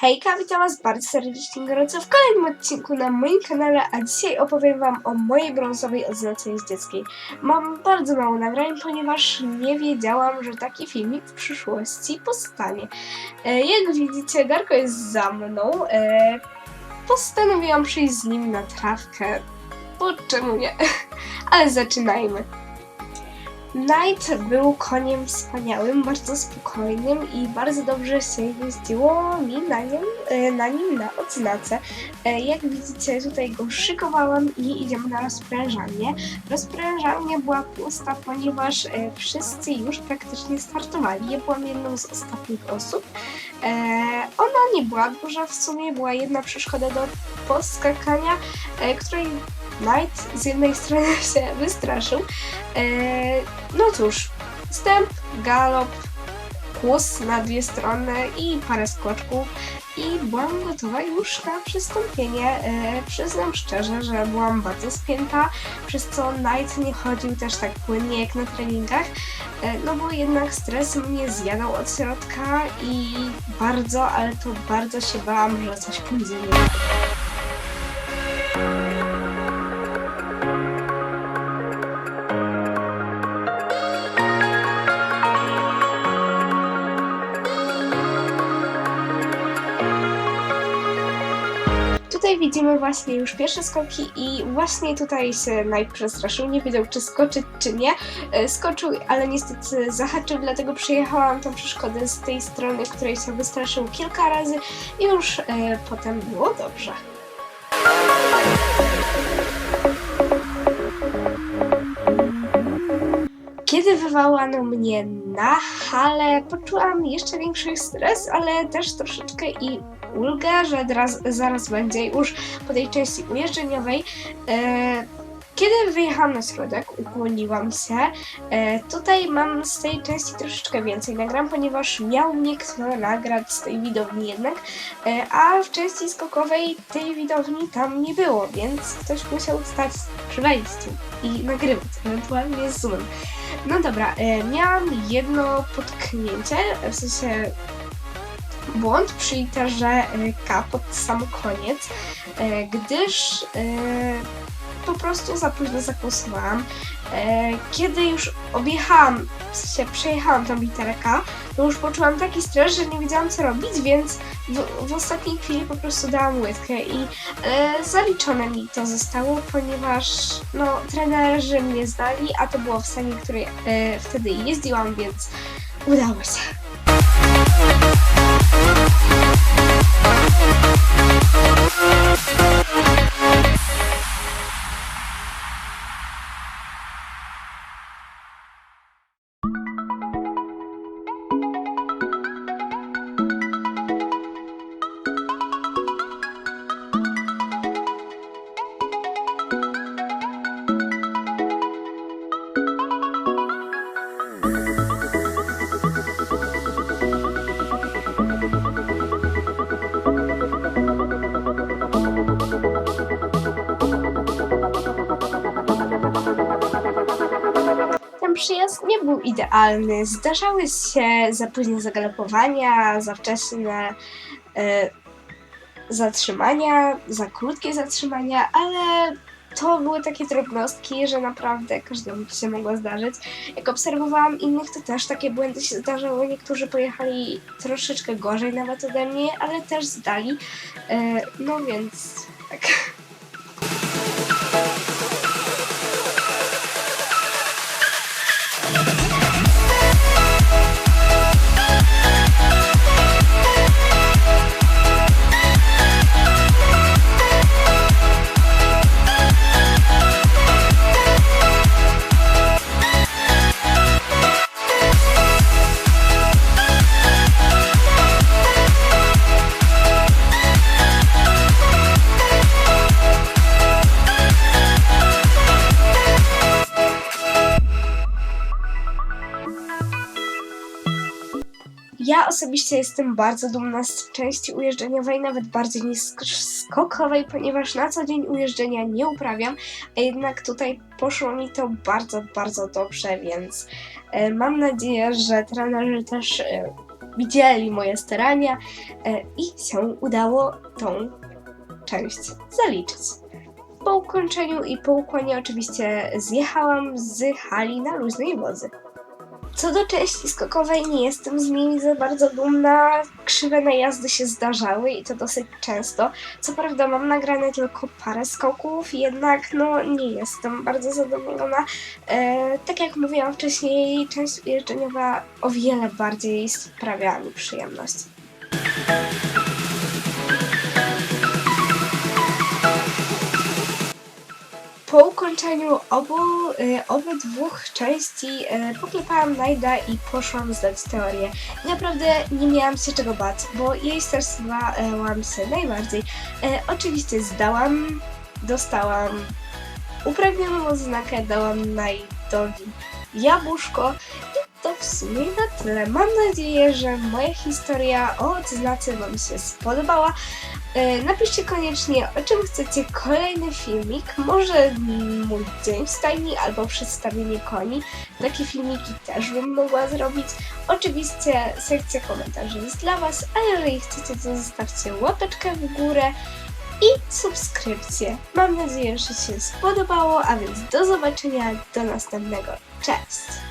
Hejka, witam Was bardzo serdecznie gorąco w kolejnym odcinku na moim kanale, a dzisiaj opowiem Wam o mojej brązowej odznace jeździeckiej. Mam bardzo mało nagrań, ponieważ nie wiedziałam, że taki filmik w przyszłości powstanie. E, jak widzicie, Darko jest za mną. E, postanowiłam przyjść z nim na trawkę, bo czemu nie? Ale zaczynajmy. Knight był koniem wspaniałym, bardzo spokojnym i bardzo dobrze się jeździło mi na nim, e, na, nim na odznace. E, Jak widzicie, tutaj go szykowałam i idziemy na rozprężanie. Rozprężalnia była pusta, ponieważ e, wszyscy już praktycznie startowali. Ja byłam jedną z ostatnich osób. Ona nie była duża, w sumie była jedna przeszkoda do poskakania, której Knight z jednej strony się wystraszył. E, no cóż, wstęp, galop, kłus na dwie strony i parę skoczków i byłam gotowa już na przystąpienie. E, przyznam szczerze, że byłam bardzo spięta, przez co Knight nie chodził też tak płynnie jak na treningach, e, no bo jednak stres mnie zjadał od środka i bardzo, ale to bardzo się bałam, że coś pójdzie nie Tutaj widzimy właśnie już pierwsze skoki i właśnie tutaj się Knight przestraszył, nie wiedział czy skoczyć czy nie. E, Skoczył, ale niestety zahaczył, dlatego przejechałam tą przeszkodę z tej strony, której się wystraszył kilka razy i już e, potem było dobrze. Wywołano mnie na halę, poczułam jeszcze większy stres, ale też troszeczkę i ulgę, że zaraz, zaraz będzie już po tej części ujeżdżeniowej. E, kiedy wyjechałam na środek, ukłoniłam się. E, tutaj mam z tej części troszeczkę więcej nagram, ponieważ miał mnie kto nagrać z tej widowni jednak, e, a w części skokowej tej widowni tam nie było, więc ktoś musiał stać przy wejściu i nagrywać, ewentualnie z zoomem. No dobra, e, miałam jedno potknięcie, w sensie błąd przy literze e, K pod sam koniec, e, gdyż po prostu za późno zagłosowałam. E, Kiedy już objechałam, sensie przejechałam tą literę K, to już poczułam taki stres, że nie wiedziałam co robić, więc w, w ostatniej chwili po prostu dałam łydkę i e, zaliczone mi to zostało, ponieważ no, trenerzy mnie znali, a to było w stanie, której e, wtedy jeździłam, więc udało się. Ten przyjazd nie był idealny. Zdarzały się za późne zagalopowania, za wczesne e, zatrzymania, za krótkie zatrzymania, ale to były takie drobnostki, że naprawdę każdemu się mogło zdarzyć. Jak obserwowałam innych, to też takie błędy się zdarzały. Niektórzy pojechali troszeczkę gorzej nawet ode mnie, ale też zdali. E, no więc tak. Ja osobiście jestem bardzo dumna z części ujeżdżeniowej, nawet bardziej niż skokowej, ponieważ na co dzień ujeżdżenia nie uprawiam, a jednak tutaj poszło mi to bardzo, bardzo dobrze, więc e, mam nadzieję, że trenerzy też e, widzieli moje starania e, i się udało tą część zaliczyć. Po ukończeniu i po ukłonie oczywiście zjechałam z hali na luźnej wozy. Co do części skokowej, nie jestem z niej za bardzo dumna. Krzywe najazdy się zdarzały i to dosyć często. Co prawda mam nagrane tylko parę skoków, jednak no nie jestem bardzo zadowolona. E, tak jak mówiłam wcześniej, część jeżdżeniowa o wiele bardziej sprawia mi przyjemność. Po ukończeniu obu, y, obydwu części y, poklepałam Najda i poszłam zdać teorię. Naprawdę nie miałam się czego bać, bo jej stresowałam się najbardziej. E, oczywiście zdałam, dostałam upragnioną oznakę, dałam Najdowi jabłuszko i to w sumie na tyle. Mam nadzieję, że moja historia o odznace Wam się spodobała. E, Napiszcie koniecznie, o czym chcecie kolejny filmik. Może mój dzień w stajni albo przedstawienie koni. Takie filmiki też bym mogła zrobić. Oczywiście sekcja komentarzy jest dla Was, a jeżeli chcecie, to zostawcie łapeczkę w górę i subskrypcję. Mam nadzieję, że się spodobało, a więc do zobaczenia, do następnego. Cześć!